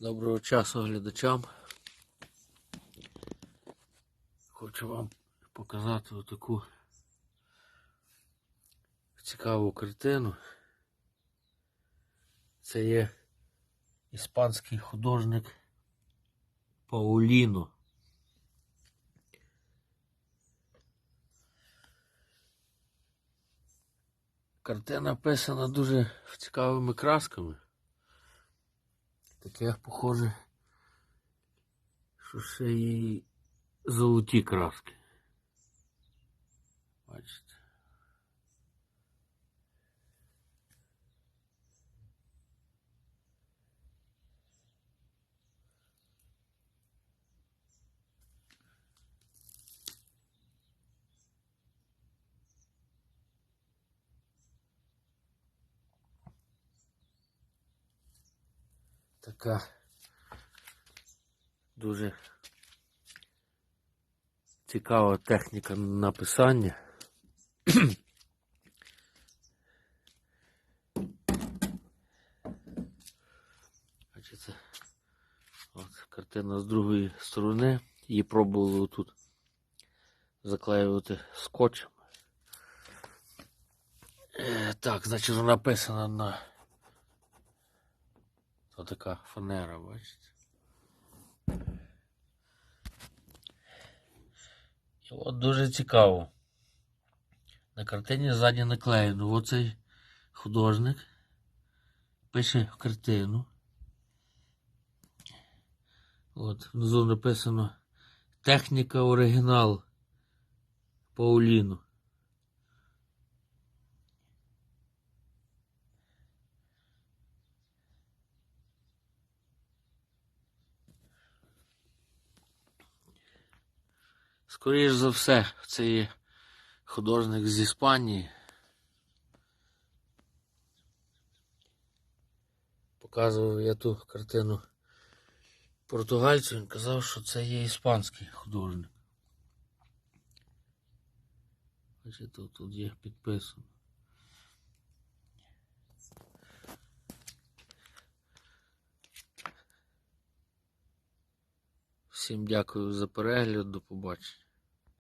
Доброго часу глядачам. Хочу вам показати отаку цікаву картину. Це є іспанський художник Пауліно. Картина написана дуже цікавими красками. Таке похоже, що ще й золоті краски. Бачите. Така дуже цікава техніка написання. Бачите, от картина з другої сторони. Її пробували тут заклеювати скотчем. Е, Так, значить, вона написана на така фанера, бачите. І от дуже цікаво. На картині ззаді наклеєно. Оцей художник пише картину. От, внизу написано Техніка оригінал Пауліно. Скоріше за все, це є художник з Іспанії. Показував я ту картину португальцю, він казав, що це є іспанський художник. Бачите, тут, тут є підписано. Всім дякую за перегляд, до побачення.